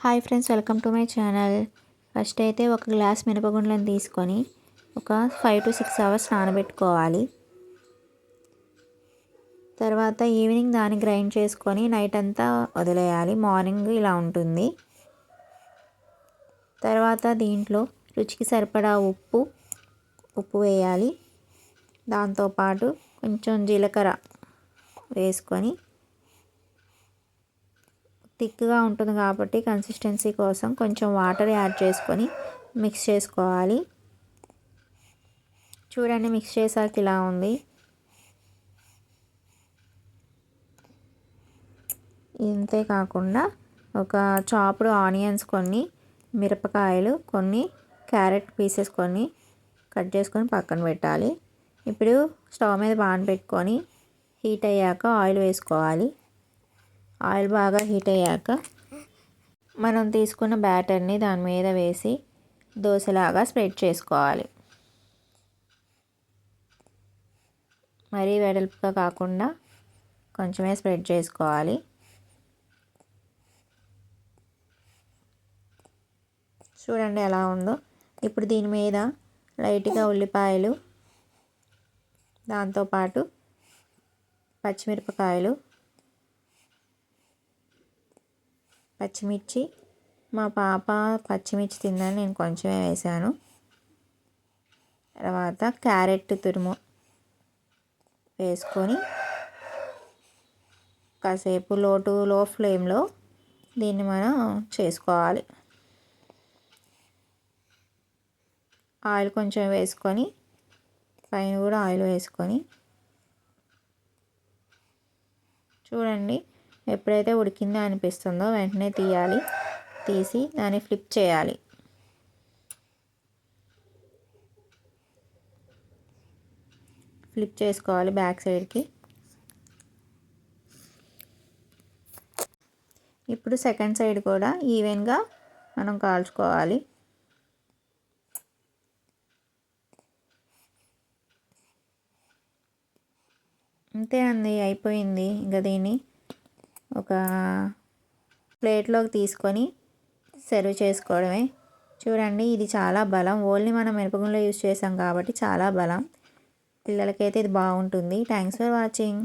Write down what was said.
Hi friends welcome to my channel. First అయితే ఒక glass మినపగుండ్లను తీసుకొని ఒక ఫైవ్ టు సిక్స్ అవర్స్ నానబెట్టుకోవాలి. తర్వాత ఈవినింగ్ దాన్ని గ్రైండ్ చేసుకొని నైట్ అంతా వదిలేయాలి. మార్నింగ్ ఇలా ఉంటుంది. తర్వాత దీంట్లో రుచికి సరిపడా ఉప్పు ఉప్పు వేయాలి. దాంతోపాటు కొంచెం జీలకర్ర వేసుకొని థిక్గా ఉంటుంది కాబట్టి కన్సిస్టెన్సీ కోసం కొంచెం వాటర్ యాడ్ చేసుకొని మిక్స్ చేసుకోవాలి. చూడండి మిక్స్ చేసాక ఇలా ఉంది. ఇంతే కాకుండా ఒక చాప్డ్ ఆనియన్స్ కొన్ని మిరపకాయలు కొన్ని క్యారెట్ పీసెస్ కొన్ని కట్ చేసుకొని పక్కన పెట్టాలి. ఇప్పుడు స్టవ్ మీద బాన్ పెట్టుకొని హీట్ అయ్యాక ఆయిల్ వేసుకోవాలి. ఆయిల్ బాగా హీట్ అయ్యాక మనం తీసుకున్న బ్యాటర్ని దాని మీద వేసి దోశలాగా స్ప్రెడ్ చేసుకోవాలి. మరీ వెడల్పుగా కాకుండా కొంచెమే స్ప్రెడ్ చేసుకోవాలి. చూడండి ఎలా ఉందో. ఇప్పుడు దీని మీద లైట్గా ఉల్లిపాయలు దాంతోపాటు పచ్చిమిరపకాయలు పచ్చిమిర్చి. మా పాప పచ్చిమిర్చి తిందని నేను కొంచెమే వేసాను. తర్వాత క్యారెట్ తురుము వేసుకొని కాసేపు లోటు లో ఫ్లేమ్లో దీన్ని మనం చేసుకోవాలి. ఆయిల్ కొంచెం వేసుకొని పైన కూడా ఆయిల్ వేసుకొని చూడండి. ఎప్పుడైతే ఉడికిందో అనిపిస్తుందో వెంటనే తీయాలి. తీసి దాన్ని ఫ్లిప్ చేయాలి. ఫ్లిప్ చేసుకోవాలి బ్యాక్ సైడ్కి. ఇప్పుడు సెకండ్ సైడ్ కూడా ఈవెన్గా మనం కాల్చుకోవాలి. అంతే అండి అయిపోయింది. ఇంకా దీన్ని ఒక ప్లేట్లోకి తీసుకొని సర్వ్ చేసుకోవడమే. చూడండి ఇది చాలా బలం. ఓన్లీ మనం మిరపగుండలో యూస్ చేసాం కాబట్టి చాలా బలం. పిల్లలకైతే ఇది బాగుంటుంది. Thanks for watching.